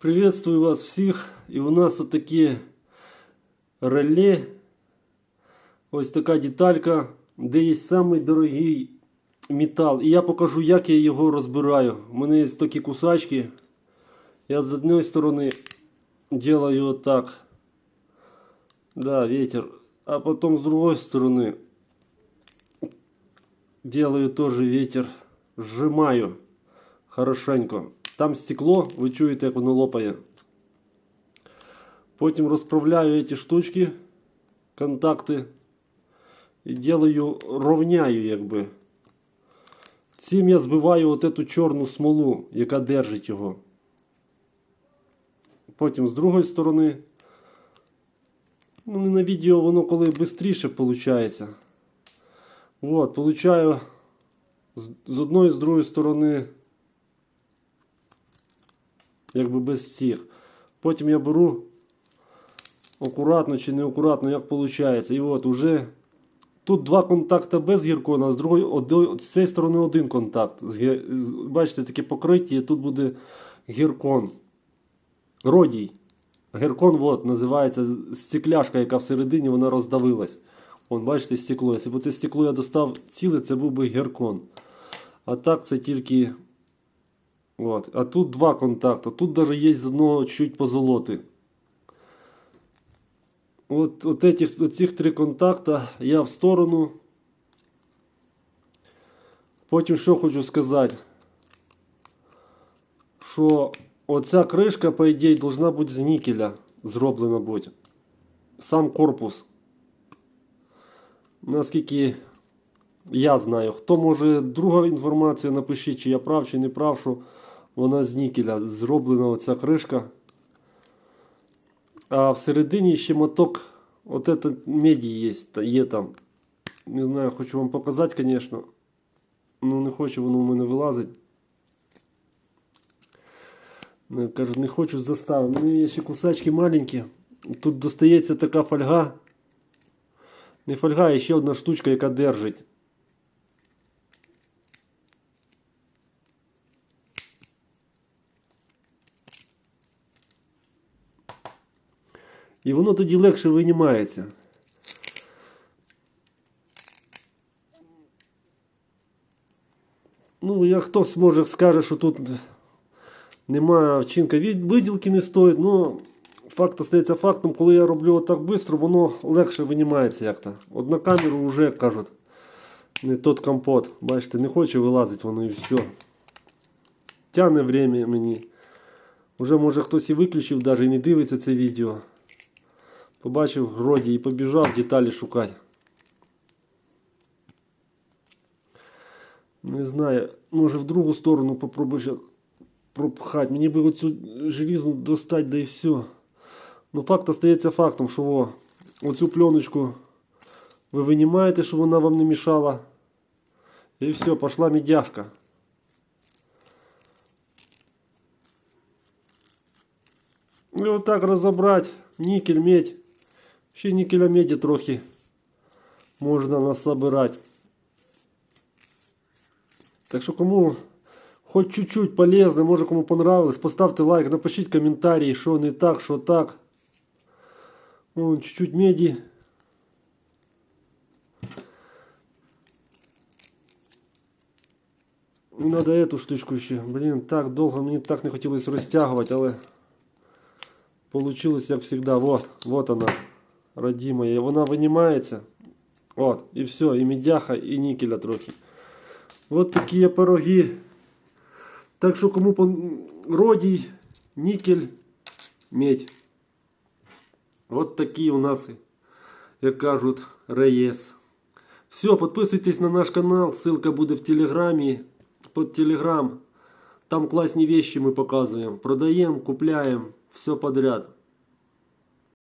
Приветствую вас всіх. І у нас отакі реле. Ось така деталька, де є самий дорогий метал. І я покажу, як я його розбираю. У мене є такі кусачки. Я з одної сторони делаю вот так. Да, ветер. А потом с другой стороны делаю тоже ветер. Сжимаю хорошенько. Там стекло, ви чуєте, як воно лопає. Потім розправляю ці штучки, контакти. І делаю, ровняю якби. Цим я збиваю от чорну смолу, яка держить його. Потім з другої сторони. Ну, на відео воно коли швидше виходить. От, получаю з одної, з другої сторони, якби без всіх. Потім я беру акуратно чи неакуратно, як виходить. І от уже тут два контакти без гіркона, з другої з цієї сторони один контакт. Бачите, таке покриття, тут буде гіркон. Родій. Геркон вот, називається стекляшка, яка всередині вона роздавилась. Вон, бачите, стекло. Якщо б це стекло я достав ціле, це був би геркон. А так це тільки. От. А тут два контакти. Тут навіть є з одного чуть позолоти. От, от этих, оцих три контакта я в сторону. Потім що хочу сказати. Що оця кришка, по ідеї, должна бути з нікеля зроблена бути. Сам корпус. Наскільки я знаю. Хто може друга інформація, напишіть, чи я прав, чи не прав, що вона з нікеля зроблена оця кришка. А всередині ще моток от это меді є, є там. Не знаю, хочу вам показати, звісно. Ну не хочу, воно у мене вилазить. Не, кажу, не хочу заставити. У мене є ще кусачки маленькі. Тут достається така фольга. Не фольга, а ще одна штучка, яка держить. І воно тоді легше винімається. Ну, як хтось може скаже, що тут немає вчинка виділки не стоїть, ну факт остається фактом, коли я роблю отак швидко, воно легше винімається як-то. От на камеру вже кажуть, не тот компот. Бачите, не хоче вилазити воно і все. Тяне время мені. Уже може хтось і виключив, навіть і не дивиться це відео. Побачив гроді і побіжав деталі шукати. Не знаю, може в другу сторону попробую ще пропхати. Мені би оцю желізну достати, да і все. Ну факт остається фактом, що о, оцю пленочку ви винімаєте, щоб вона вам не мішала. І все, пошла медяшка. І отак розібрати нікель, медь. Ще нікеля меді трохи можна насобирати. Так що кому хоч чуть-чуть полезно, може кому понравилось, поставте лайк, напишіть коментарі, що не так, що так. Вон чуть-чуть меди. Не надо эту штучку ще. Блін, так довго мені так не хотілося розтягувати, але получилось як завжди. Вот, вот она, родимая. Вона винімається. От, і все, і медяха, і нікеля трохи. Вот такі пироги. Так що кому пон... родій, нікель, медь. Вот такі у нас, як кажуть, реєс. Все, підписуйтесь на наш канал, ссылка буде в телеграмі, под телеграм. Там класні вещи ми показуємо. Продаємо, купляємо, все подряд.